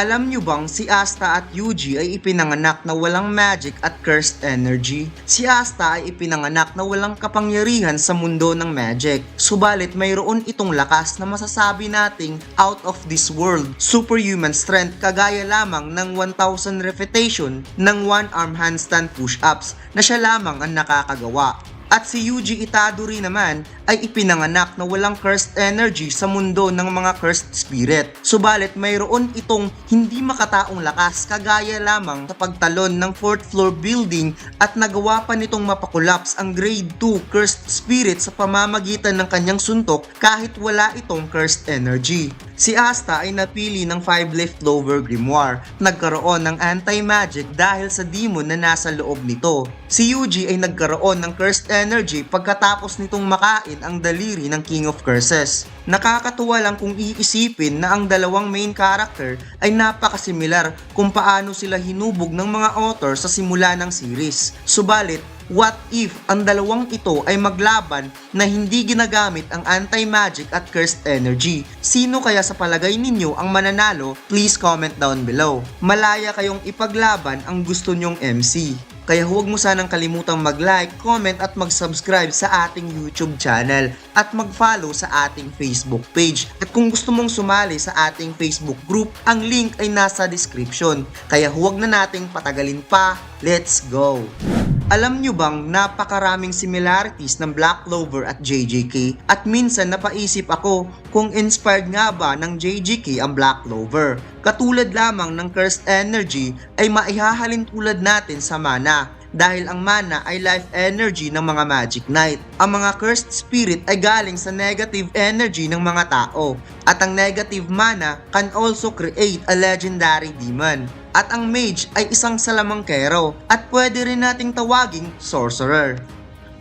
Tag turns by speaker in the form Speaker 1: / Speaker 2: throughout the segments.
Speaker 1: Alam nyo bang si Asta at Yuji ay ipinanganak na walang magic at cursed energy? Si Asta ay ipinanganak na walang kapangyarihan sa mundo ng magic. Subalit mayroon itong lakas na masasabi nating out of this world. Superhuman strength kagaya lamang ng 1,000 repetition ng one-arm handstand push-ups na siya lamang ang nakakagawa. At si Yuji Itadori naman ay ipinanganak na walang cursed energy sa mundo ng mga cursed spirit. Subalit mayroon itong hindi makataong lakas kagaya lamang sa pagtalon ng 4th floor building at nagawa pa nitong mapakulaps ang grade 2 cursed spirit sa pamamagitan ng kanyang suntok kahit wala itong cursed energy. Si Asta ay napili ng 5 leaf clover grimoire. Nagkaroon ng anti-magic dahil sa demon na nasa loob nito. Si Yuji ay nagkaroon ng cursed energy pagkatapos nitong makain ang daliri ng King of Curses. Nakakatuwa lang kung iisipin na ang dalawang main character ay napakasimilar kung paano sila hinubog ng mga author sa simula ng series. Subalit, What if ang dalawang ito ay maglaban na hindi ginagamit ang anti-magic at cursed energy? Sino kaya sa palagay ninyo ang mananalo? Please comment down below. Malaya kayong ipaglaban ang gusto nyong MC. Kaya huwag mo sanang kalimutang mag-like, comment at mag-subscribe sa ating YouTube channel at mag-follow sa ating Facebook page. At kung gusto mong sumali sa ating Facebook group, ang link ay nasa description. Kaya huwag na nating patagalin pa. Let's go! Alam nyo bang napakaraming similarities ng Black Clover at JJK at minsan napaisip ako kung inspired nga ba ng JJK ang Black Clover. Katulad lamang ng Cursed Energy ay maihahalin tulad natin sa mana dahil ang mana ay life energy ng mga Magic Knight. Ang mga cursed spirit ay galing sa negative energy ng mga tao at ang negative mana can also create a legendary demon. At ang mage ay isang salamangkero at pwede rin nating tawaging sorcerer.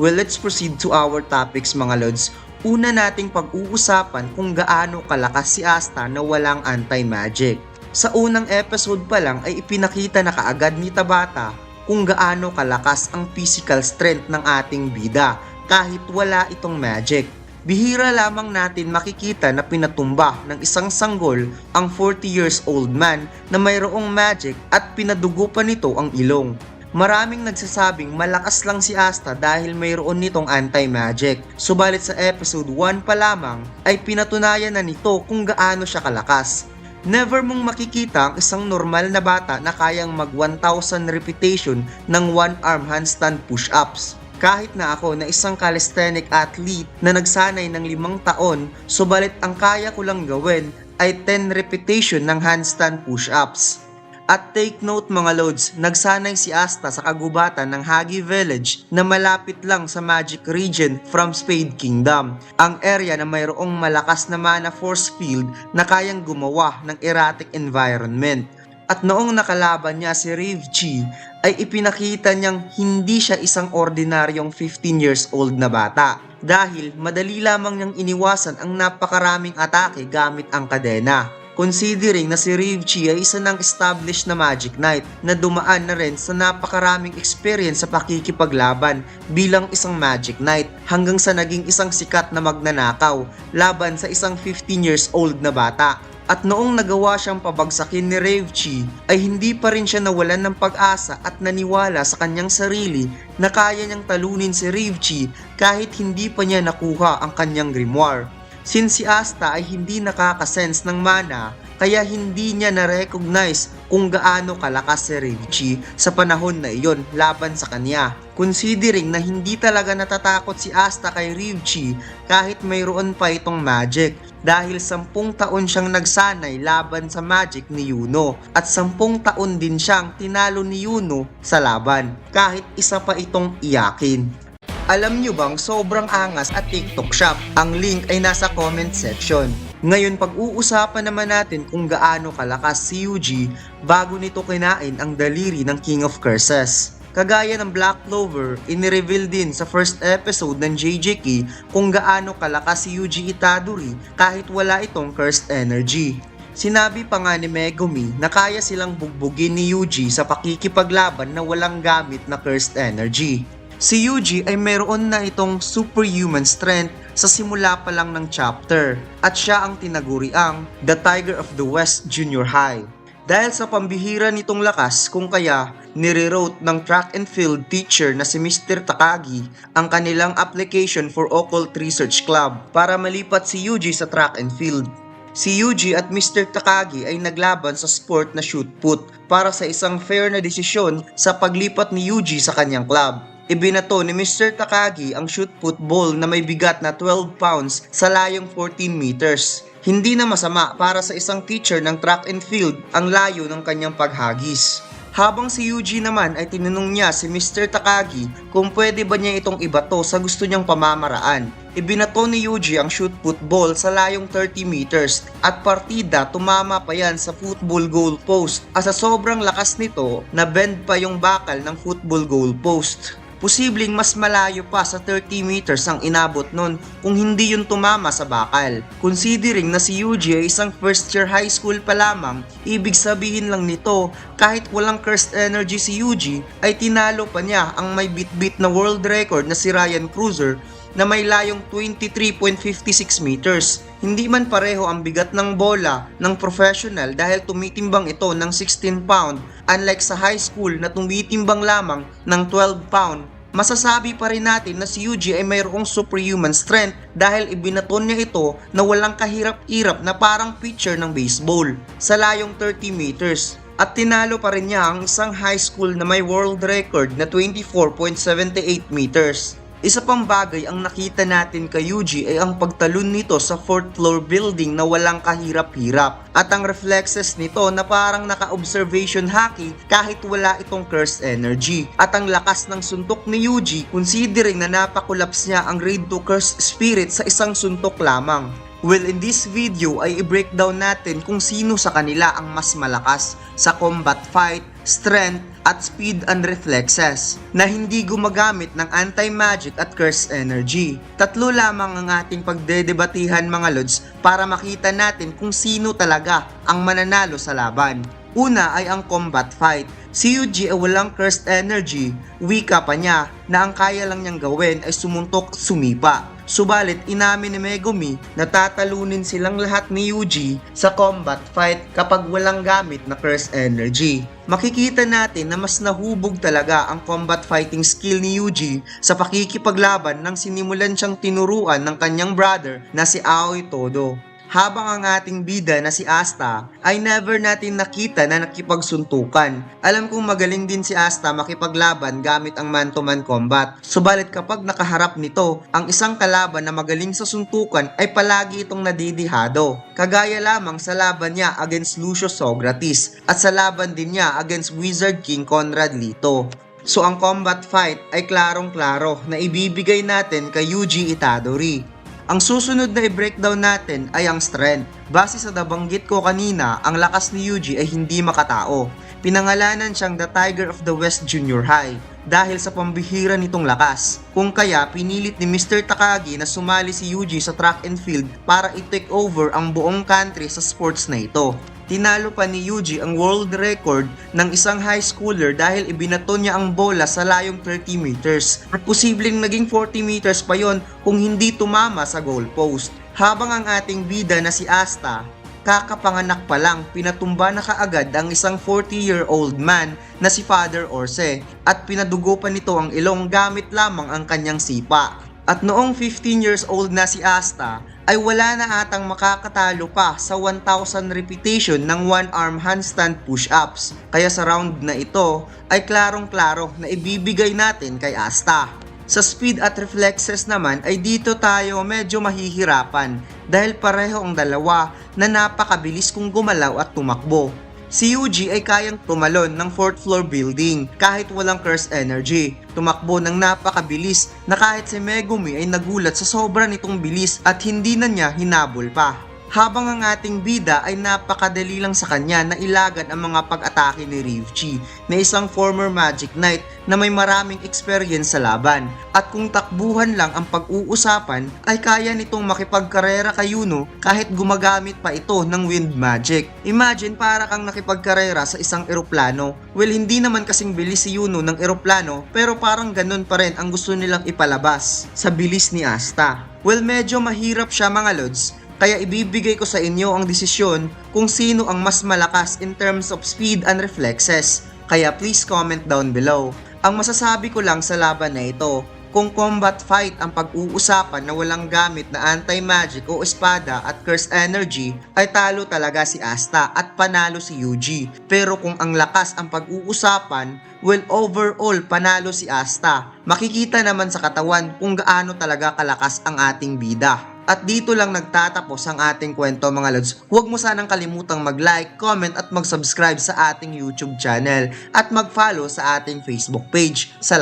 Speaker 1: Well, let's proceed to our topics mga lods. Una nating pag-uusapan kung gaano kalakas si Asta na walang anti-magic. Sa unang episode pa lang ay ipinakita na kaagad ni Tabata kung gaano kalakas ang physical strength ng ating bida kahit wala itong magic. Bihira lamang natin makikita na pinatumba ng isang sanggol ang 40 years old man na mayroong magic at pinadugo pa nito ang ilong. Maraming nagsasabing malakas lang si Asta dahil mayroon nitong anti-magic. Subalit sa episode 1 pa lamang ay pinatunayan na nito kung gaano siya kalakas. Never mong makikita ang isang normal na bata na kayang mag 1,000 repetition ng one-arm handstand push-ups. Kahit na ako na isang calisthenic athlete na nagsanay ng limang taon, subalit ang kaya ko lang gawin ay 10 repetition ng handstand push-ups. At take note mga loads, nagsanay si Asta sa kagubatan ng Hagi Village na malapit lang sa Magic Region from Spade Kingdom, ang area na mayroong malakas na mana force field na kayang gumawa ng erratic environment. At noong nakalaban niya si Rivchi ay ipinakita niyang hindi siya isang ordinaryong 15 years old na bata dahil madali lamang niyang iniwasan ang napakaraming atake gamit ang kadena. Considering na si Rivchi ay isa ng established na Magic Knight na dumaan na rin sa napakaraming experience sa pakikipaglaban bilang isang Magic Knight hanggang sa naging isang sikat na magnanakaw laban sa isang 15 years old na bata. At noong nagawa siyang pabagsakin ni Revchi ay hindi pa rin siya nawalan ng pag-asa at naniwala sa kanyang sarili na kaya niyang talunin si Revchi kahit hindi pa niya nakuha ang kanyang grimoire. Since si Asta ay hindi nakakasense ng mana, kaya hindi niya na-recognize kung gaano kalakas si Rivchi sa panahon na iyon laban sa kanya. Considering na hindi talaga natatakot si Asta kay Rivchi kahit mayroon pa itong magic dahil sampung taon siyang nagsanay laban sa magic ni Yuno at sampung taon din siyang tinalo ni Yuno sa laban kahit isa pa itong iyakin. Alam nyo bang sobrang angas at TikTok shop? Ang link ay nasa comment section. Ngayon pag-uusapan naman natin kung gaano kalakas si Yuji bago nito kinain ang daliri ng King of Curses. Kagaya ng Black Clover, inireveal din sa first episode ng JJK kung gaano kalakas si Yuji Itadori kahit wala itong cursed energy. Sinabi pa nga ni Megumi na kaya silang bugbugin ni Yuji sa pakikipaglaban na walang gamit na cursed energy. Si Yuji ay mayroon na itong superhuman strength sa simula pa lang ng chapter at siya ang tinaguriang The Tiger of the West Junior High. Dahil sa pambihira nitong lakas kung kaya nire-wrote ng track and field teacher na si Mr. Takagi ang kanilang application for Occult Research Club para malipat si Yuji sa track and field. Si Yuji at Mr. Takagi ay naglaban sa sport na shoot put para sa isang fair na desisyon sa paglipat ni Yuji sa kanyang club. Ibinato ni Mr. Takagi ang shoot put ball na may bigat na 12 pounds sa layong 14 meters. Hindi na masama para sa isang teacher ng track and field ang layo ng kanyang paghagis. Habang si Yuji naman ay tinanong niya si Mr. Takagi kung pwede ba niya itong ibato sa gusto niyang pamamaraan. Ibinato ni Yuji ang shoot put ball sa layong 30 meters at partida tumama pa yan sa football goal post. At sa sobrang lakas nito, na-bend pa yung bakal ng football goal post. Posibleng mas malayo pa sa 30 meters ang inabot nun kung hindi yun tumama sa bakal. Considering na si Yuji ay isang first year high school pa lamang, ibig sabihin lang nito kahit walang cursed energy si Yuji ay tinalo pa niya ang may bit-bit na world record na si Ryan Cruiser na may layong 23.56 meters. Hindi man pareho ang bigat ng bola ng professional dahil tumitimbang ito ng 16 pound unlike sa high school na tumitimbang lamang ng 12 pound. Masasabi pa rin natin na si Yuji ay mayroong superhuman strength dahil ibinaton niya ito na walang kahirap-hirap na parang pitcher ng baseball sa layong 30 meters. At tinalo pa rin niya ang isang high school na may world record na 24.78 meters. Isa pang bagay ang nakita natin kay Yuji ay ang pagtalon nito sa 4th floor building na walang kahirap-hirap at ang reflexes nito na parang naka-observation hockey kahit wala itong cursed energy at ang lakas ng suntok ni Yuji considering na napakulaps niya ang raid to cursed spirit sa isang suntok lamang. Well, in this video ay i-breakdown natin kung sino sa kanila ang mas malakas sa combat fight, strength, at speed and reflexes na hindi gumagamit ng anti-magic at curse energy. Tatlo lamang ang ating pagdedebatihan mga lods para makita natin kung sino talaga ang mananalo sa laban. Una ay ang combat fight. Si Yuji ay walang cursed energy, wika pa niya na ang kaya lang niyang gawin ay sumuntok sumipa. Subalit inamin ni Megumi na tatalunin silang lahat ni Yuji sa combat fight kapag walang gamit na curse energy. Makikita natin na mas nahubog talaga ang combat fighting skill ni Yuji sa pakikipaglaban nang sinimulan siyang tinuruan ng kanyang brother na si Aoi Todo. Habang ang ating bida na si Asta ay never natin nakita na nakipagsuntukan. Alam kong magaling din si Asta makipaglaban gamit ang man-to-man combat. Subalit kapag nakaharap nito, ang isang kalaban na magaling sa suntukan ay palagi itong nadidihado. Kagaya lamang sa laban niya against Lucius Socrates at sa laban din niya against Wizard King Conrad Lito. So ang combat fight ay klarong-klaro na ibibigay natin kay Yuji Itadori. Ang susunod na i-breakdown natin ay ang strength. Base sa nabanggit ko kanina, ang lakas ni Yuji ay hindi makatao. Pinangalanan siyang the Tiger of the West Junior High dahil sa pambihira nitong lakas. Kung kaya, pinilit ni Mr. Takagi na sumali si Yuji sa track and field para i-take over ang buong country sa sports na ito. Tinalo pa ni Yuji ang world record ng isang high schooler dahil ibinato niya ang bola sa layong 30 meters at posibleng naging 40 meters pa yon kung hindi tumama sa goalpost. Habang ang ating bida na si Asta, kakapanganak pa lang pinatumba na kaagad ang isang 40-year-old man na si Father Orse at pinadugo pa nito ang ilong gamit lamang ang kanyang sipa. At noong 15 years old na si Asta, ay wala na atang makakatalo pa sa 1,000 repetition ng one-arm handstand push-ups. Kaya sa round na ito ay klarong-klaro na ibibigay natin kay Asta. Sa speed at reflexes naman ay dito tayo medyo mahihirapan dahil pareho ang dalawa na napakabilis kung gumalaw at tumakbo. Si Yuji ay kayang tumalon ng 4th floor building kahit walang curse energy. Tumakbo ng napakabilis na kahit si Megumi ay nagulat sa sobra nitong bilis at hindi na niya hinabol pa. Habang ang ating bida ay napakadali lang sa kanya na ilagan ang mga pag-atake ni Ryuchi na isang former Magic Knight na may maraming experience sa laban. At kung takbuhan lang ang pag-uusapan ay kaya nitong makipagkarera kay Yuno kahit gumagamit pa ito ng wind magic. Imagine para kang nakipagkarera sa isang eroplano. Well hindi naman kasing bilis si Yuno ng eroplano pero parang ganun pa rin ang gusto nilang ipalabas sa bilis ni Asta. Well medyo mahirap siya mga lods Kaya ibibigay ko sa inyo ang desisyon kung sino ang mas malakas in terms of speed and reflexes. Kaya please comment down below. Ang masasabi ko lang sa laban na ito, kung combat fight ang pag-uusapan na walang gamit na anti-magic o espada at curse energy, ay talo talaga si Asta at panalo si Yuji. Pero kung ang lakas ang pag-uusapan, well overall panalo si Asta. Makikita naman sa katawan kung gaano talaga kalakas ang ating bida. At dito lang nagtatapos ang ating kwento mga lods. Huwag mo sanang kalimutang mag-like, comment at mag-subscribe sa ating YouTube channel at mag-follow sa ating Facebook page. Salamat!